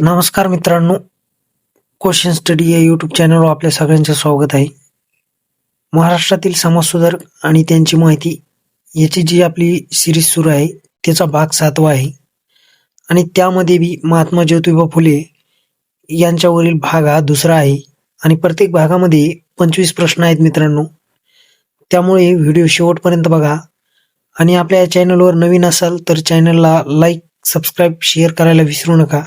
नमस्कार मित्रांनो question study या यूट्यूब चॅनलवर आपल्या सगळ्यांचं स्वागत आहे. महाराष्ट्रातील समाजसुधारक आणि त्यांची माहिती याची जी आपली सिरीज सुरू आहे त्याचा भाग सातवा आहे. आणि त्यामध्ये बी महात्मा ज्योतिबा फुले यांच्यावरील भाग हा दुसरा आहे. आणि प्रत्येक भागामध्ये पंचवीस प्रश्न आहेत मित्रांनो. त्यामुळे व्हिडिओ शेवटपर्यंत बघा. आणि आपल्या या चॅनलवर नवीन असाल तर चॅनलला लाईक सबस्क्राईब शेअर करायला विसरू नका.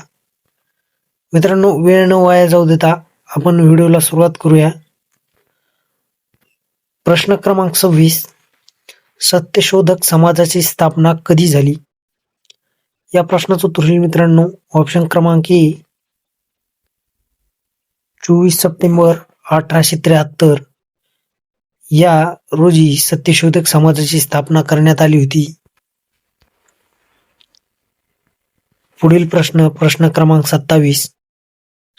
मित्रांनो वेळ न वाया जाऊ देता आपण व्हिडिओला सुरुवात करूया. प्रश्न क्रमांक सव्वीस. सत्यशोधक समाजाची स्थापना कधी झाली? या प्रश्नाचं उत्तर होईल मित्रांनो ऑप्शन क्रमांक ए. चोवीस सप्टेंबर अठराशे त्र्याहत्तर. या रोजी सत्यशोधक समाजाची स्थापना करण्यात आली होती. पुढील प्रश्न प्रश्न क्रमांक सत्तावीस.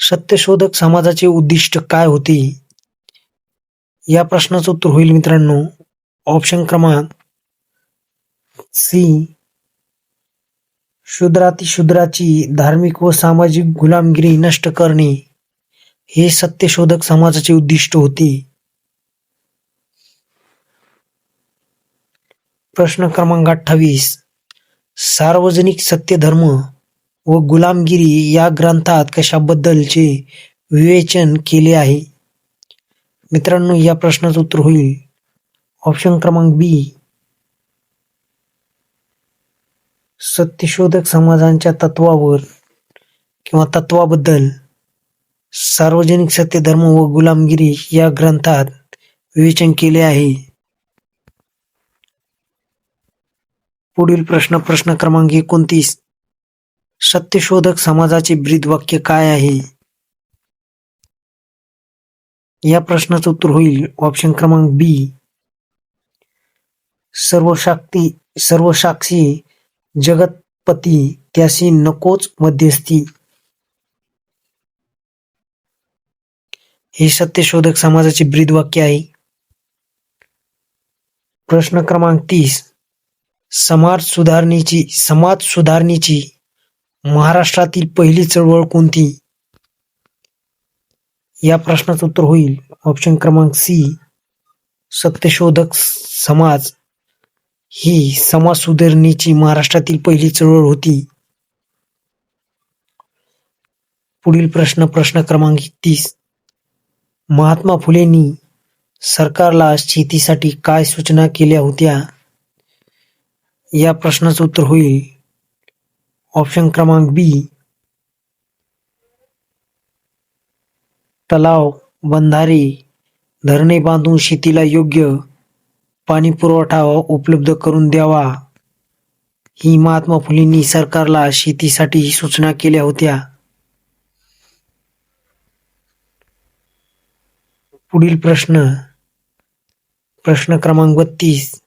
सत्यशोधक समाजाचे उद्दिष्ट काय होते? या प्रश्नाचं उत्तर होईल मित्रांनो. ऑप्शन क्रमांक सी शूद्रातिशूद्राची धार्मिक व सामाजिक गुलामगिरी नष्ट करणे हे सत्यशोधक समाजाचे उद्दिष्ट होते. प्रश्न क्रमांक अठ्ठावीस. सार्वजनिक सत्यधर्म व गुलामगिरी या ग्रंथात कशाबद्दलचे विवेचन केले आहे? मित्रांनो या प्रश्नाचं उत्तर होईल. ऑप्शन क्रमांक बी सत्यशोधक समाजांच्या तत्वावर किंवा तत्वाबद्दल सार्वजनिक सत्यधर्म व गुलामगिरी या ग्रंथात विवेचन केले आहे. पुढील प्रश्न प्रश्न क्रमांक एकोणतीस. सत्यशोधक समाजाचे ब्रीदवाक्य काय आहे? या प्रश्नाचं उत्तर होईल ऑप्शन क्रमांक बी सर्व शक्ती सर्व साक्षी जगतपती त्याशी नकोच मध्यस्थी. हे सत्यशोधक समाजाचे ब्रीदवाक्य आहे. प्रश्न क्रमांक तीस. समाज सुधारणेची समाज सुधारणेची महाराष्ट्रातील पहिली चळवळ कोणती? या प्रश्नाचं उत्तर होईल. ऑप्शन क्रमांक सी सत्यशोधक समाज. ही समाज सुधारणेची महाराष्ट्रातील पहिली चळवळ होती. पुढील प्रश्न प्रश्न क्रमांक तीस महात्मा फुलेंनी सरकारला शेतीसाठी काय सूचना केल्या होत्या? या प्रश्नाचं उत्तर होईल. ऑप्शन क्रमांक बी तलाव बंधारे धरणे बांधून शेतीला योग्य पाणी पुरवठा उपलब्ध करून द्यावा. ही महात्मा फुलेंनी सरकारला शेतीसाठी सूचना केल्या होत्या. पुढील प्रश्न प्रश्न क्रमांक बत्तीस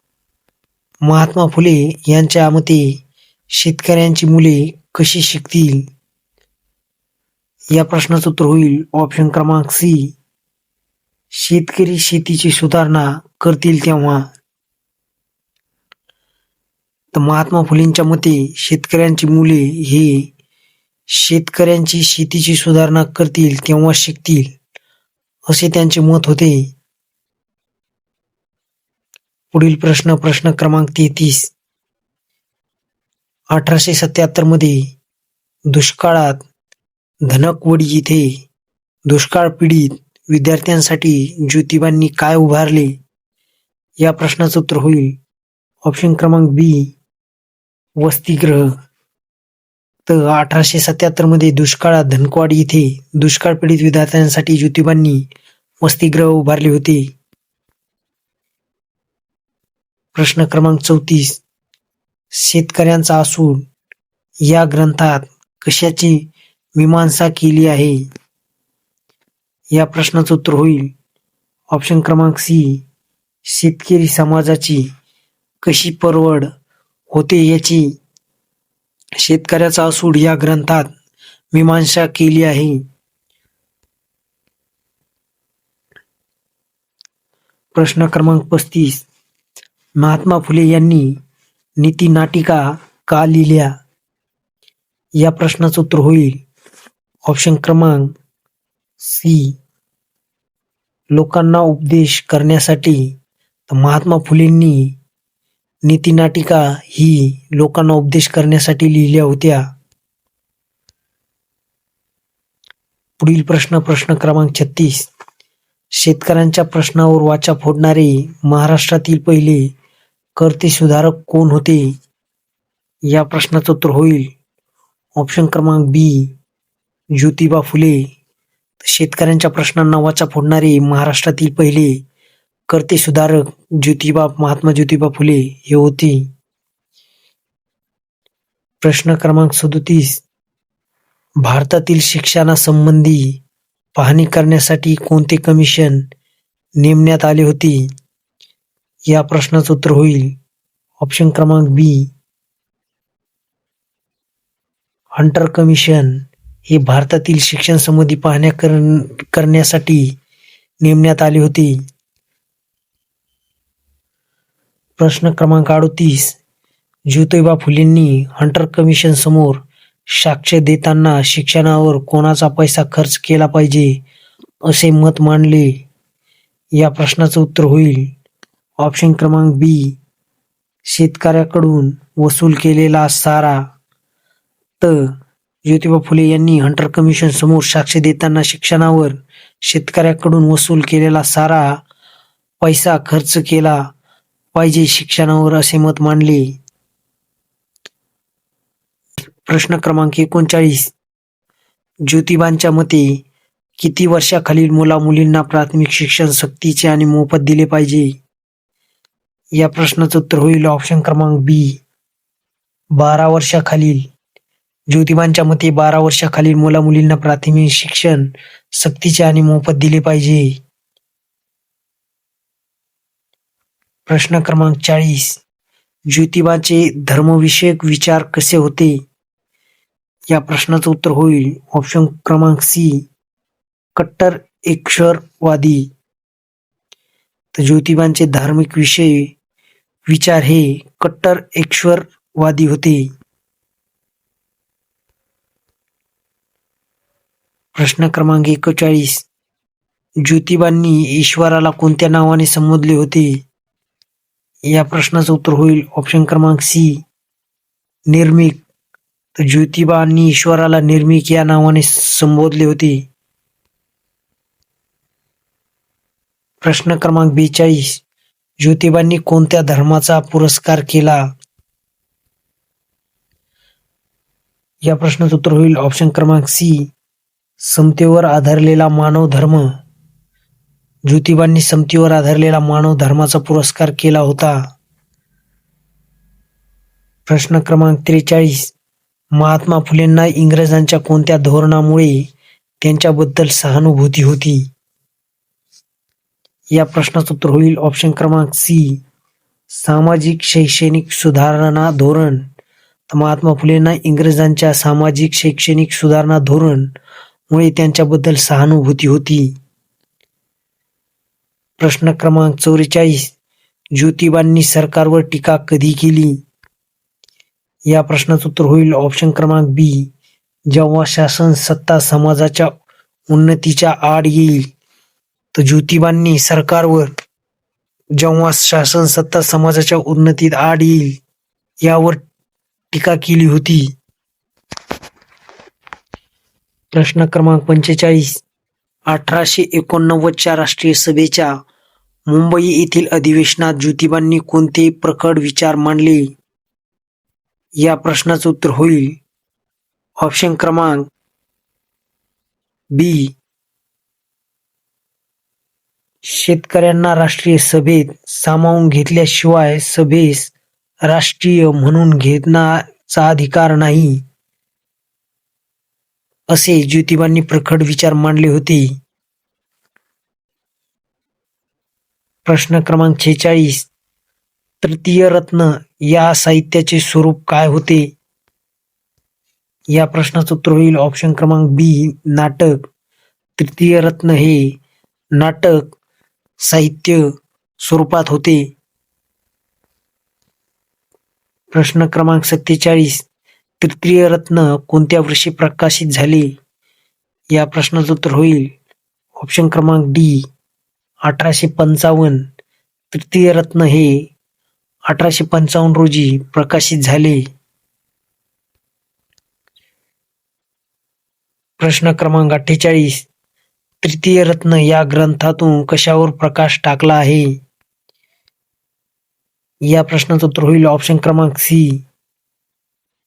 महात्मा फुले यांच्या मते शेतकऱ्यांची मुले कशी शिकतील? या प्रश्नाचं उत्तर होईल ऑप्शन क्रमांक सी शेतकरी शेतीची सुधारणा करतील तेव्हा. तर महात्मा फुलेंच्या मते शेतकऱ्यांची मुले हे शेतकऱ्यांची शेतीची सुधारणा करतील तेव्हा शिकतील असे त्यांचे मत होते. पुढील प्रश्न प्रश्न क्रमांक तेहतीस. अठराशे सत्याहत्तरमध्ये दुष्काळात धनकवडी येथे दुष्काळ पीडित विद्यार्थ्यांसाठी ज्योतिबांनी काय उभारले? या प्रश्नाचं उत्तर होईल. ऑप्शन क्रमांक बी वसतिग्रह तर अठराशे सत्याहत्तरमध्ये दुष्काळात धनकवाडी येथे दुष्काळ पीडित विद्यार्थ्यांसाठी ज्योतिबांनी वसतिग्रह उभारले होते. प्रश्न क्रमांक चौतीस शेतकऱ्यांचा असूड या ग्रंथात कशाची मीमांसा केली आहे? या प्रश्नाचं उत्तर होईल. ऑप्शन क्रमांक सी शेतकरी समाजाची कशी परवड होते याची. शेतकऱ्याचा असूड या ग्रंथात मीमांसा केली आहे. प्रश्न क्रमांक पस्तीस महात्मा फुले यांनी नीती नाटिका का लिहिल्या? या प्रश्नाचं उत्तर होईल. ऑप्शन क्रमांक सी लोकांना उपदेश करण्यासाठी महात्मा फुलेंनी नीतिनाटिका ही लोकांना उपदेश करण्यासाठी लिहिल्या होत्या. पुढील प्रश्न प्रश्न क्रमांक छत्तीस. शेतकऱ्यांच्या प्रश्नावर वाचा फोडणारे महाराष्ट्रातील पहिले कर्ते सुधारक कोण होते? या प्रश्नाचं उत्तर होईल. ऑप्शन क्रमांक बी ज्योतिबा फुले. शेतकऱ्यांच्या प्रश्नांना वाचा फोडणारे महाराष्ट्रातील पहिले कर्ते सुधारक ज्योतिबा महात्मा ज्योतिबा फुले हे होते. प्रश्न क्रमांक सदोतीस भारतातील शिक्षणासंबंधी पाहणी करण्यासाठी कोणते कमिशन नेमण्यात आले होते? या प्रश्नाचं उत्तर होईल. ऑप्शन क्रमांक बी हंटर कमिशन हे भारतातील शिक्षण संबंधी पाहण्या कर- करण्यासाठी नेमण्यात आले होते. प्रश्न क्रमांक अडतीस. ज्योतिबा फुलेंनी हंटर कमिशन समोर साक्ष देताना शिक्षणावर कोणाचा पैसा खर्च केला पाहिजे असे मत मांडले. या प्रश्नाचं उत्तर होईल. ऑप्शन क्रमांक बी शेतकऱ्याकडून वसूल केलेला सारा त. ज्योतिबा फुले यांनी हंटर कमिशन समोर साक्ष देताना शिक्षणावर शेतकऱ्याकडून वसूल केलेला सारा पैसा खर्च केला पाहिजे शिक्षणावर असे मत मांडले. प्रश्न क्रमांक एकोणचाळीस. ज्योतिबांच्या मते किती वर्षाखालील मुला मुलींना प्राथमिक शिक्षण सक्तीचे आणि मोफत दिले पाहिजे? या प्रश्नाचं उत्तर होईल. ऑप्शन क्रमांक बी बारा वर्षाखालील ज्योतिबांच्या मते बारा वर्षाखालील मुला मुलींना प्राथमिक शिक्षण सक्तीचे आणि मोफत दिले पाहिजे. प्रश्न क्रमांक चाळीस. ज्योतिबाचे धर्मविषयक विचार कसे होते? या प्रश्नाचं उत्तर होईल. ऑप्शन क्रमांक सी कट्टर एकशरवादी तर ज्योतिबांचे धार्मिक विषय विचार हे कट्टर एकश्वरवादी होते. प्रश्न क्रमांक एकेचाळीस. ज्योतिबांनी ईश्वराला कोणत्या नावाने संबोधले होते? या प्रश्नाचं उत्तर होईल ऑप्शन क्रमांक सी. निर्मिक. तर ज्योतिबांनी ईश्वराला निर्मिक या नावाने संबोधले होते. प्रश्न क्रमांक बेचाळीस. ज्योतिबांनी कोणत्या धर्माचा पुरस्कार केला? या प्रश्नाचं उत्तर होईल ऑप्शन क्रमांक सी समतेवर आधारलेला मानव धर्म. ज्योतिबांनी समतेवर आधारलेला मानव धर्माचा पुरस्कार केला होता. प्रश्न क्रमांक त्रेचाळीस. महात्मा फुलेंना इंग्रजांच्या कोणत्या धोरणामुळे त्यांच्याबद्दल सहानुभूती होती? या प्रश्नाचं उत्तर होईल. ऑप्शन क्रमांक सी सामाजिक शैक्षणिक सुधारणा धोरण. तर महात्मा फुलेंना इंग्रजांच्या सामाजिक शैक्षणिक सुधारणा धोरण मुळे त्यांच्याबद्दल सहानुभूती होती. प्रश्न क्रमांक चौवेचाळीस. ज्योतिबांनी सरकारवर टीका कधी केली? या प्रश्नाचं उत्तर होईल. ऑप्शन क्रमांक बी जेव्हा शासन सत्ता समाजाच्या उन्नतीच्या आड येईल. तर ज्योतिबांनी सरकारवर जेव्हा शासन सत्ता समाजाच्या उन्नतीत आड येईल यावर टीका केली होती. प्रश्न क्रमांक पंचेचाळीस अठराशे एकोणनव्वदच्या राष्ट्रीय सभेच्या मुंबई येथील अधिवेशनात ज्योतिबांनी कोणते प्रखड विचार मांडले? या प्रश्नाचं उत्तर होईल. ऑप्शन क्रमांक बी शेतकऱ्यांना राष्ट्रीय सभेत सामावून घेतल्याशिवाय सभेस राष्ट्रीय म्हणून घेण्याचा अधिकार नाही असे ज्योतिबांनी प्रखड विचार मांडले होते. प्रश्न क्रमांक छेचाळीस तृतीय रत्न या साहित्याचे स्वरूप काय होते? या प्रश्नाचं उत्तर होईल ऑप्शन क्रमांक बी नाटक. तृतीय रत्न हे नाटक साहित्य स्वरूपात होते. प्रश्न क्रमांक सत्तेचाळीस. तृतीय रत्न कोणत्या वर्षी प्रकाशित झाले? या प्रश्नाचं उत्तर होईल. ऑप्शन क्रमांक डी अठराशे पंचावन्न. तृतीय रत्न हे अठराशे पंचावन्न रोजी प्रकाशित झाले. प्रश्न क्रमांक अठ्ठेचाळीस. तृतीय रत्न या ग्रंथातून कशावर प्रकाश टाकला आहे? या प्रश्नाचं उत्तर होईल ऑप्शन क्रमांक सी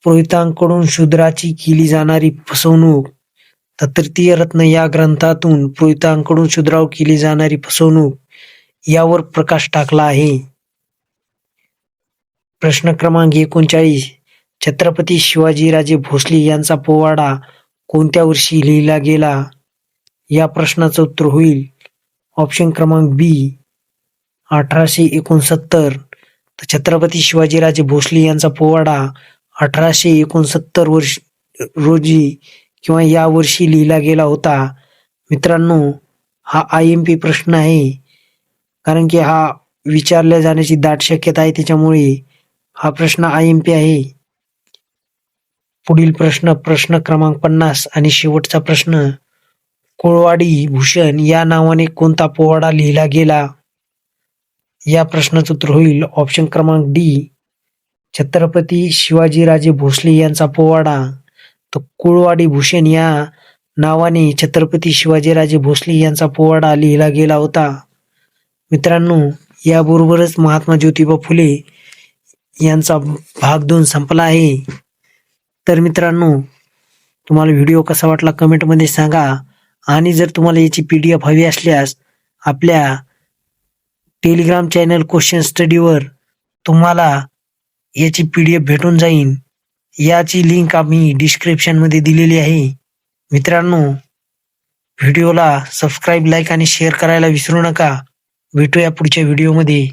पुरोहितांकडून शूद्राची केली जाणारी फसवणूक. तर तृतीय रत्न या ग्रंथातून पुरोहितांकडून शूद्रावर केली जाणारी फसवणूक यावर प्रकाश टाकला आहे. प्रश्न क्रमांक एकोणचाळीस. छत्रपती शिवाजीराजे भोसले यांचा पोवाडा कोणत्या वर्षी लिहिला गेला? या प्रश्नाचं उत्तर होईल. ऑप्शन क्रमांक बी अठराशे एकोणसत्तर. तर छत्रपती शिवाजीराजे भोसले यांचा पोवाडा अठराशे एकोणसत्तर वर्ष रोजी किंवा या वर्षी लिहिला गेला होता. मित्रांनो हा आय एम पी प्रश्न आहे. कारण की हा विचारल्या जाण्याची दाट शक्यता आहे. त्याच्यामुळे हा प्रश्न आय एम पी आहे. पुढील प्रश्न प्रश्न क्रमांक पन्नास आणि शेवटचा प्रश्न. कोळवाडी भूषण या नावाने कोणता पोवाडा लिहिला गेला? या प्रश्नाचं उत्तर होईल. ऑप्शन क्रमांक डी छत्रपती शिवाजीराजे भोसले यांचा पोवाडा. तर कुळवाडी भूषण या नावाने छत्रपती शिवाजीराजे भोसले यांचा पोवाडा लिहिला गेला होता. मित्रांनो याबरोबरच महात्मा ज्योतिबा फुले यांचा भाग दोन संपला आहे. तर मित्रांनो तुम्हाला व्हिडिओ कसा वाटला कमेंटमध्ये सांगा. आणि जर तुम्हाला याची पी डी एफ हवी असल्यास आपल्या टेलिग्राम चॅनल क्वेश्चन स्टडीवर तुम्हाला याची पी डी एफ भेटून जाईल याची लिंक आम्ही डिस्क्रिप्शनमध्ये दिलेली आहे. मित्रांनो व्हिडिओला सबस्क्राईब लाईक आणि शेअर करायला विसरू नका. भेटूया पुढच्या व्हिडिओमध्ये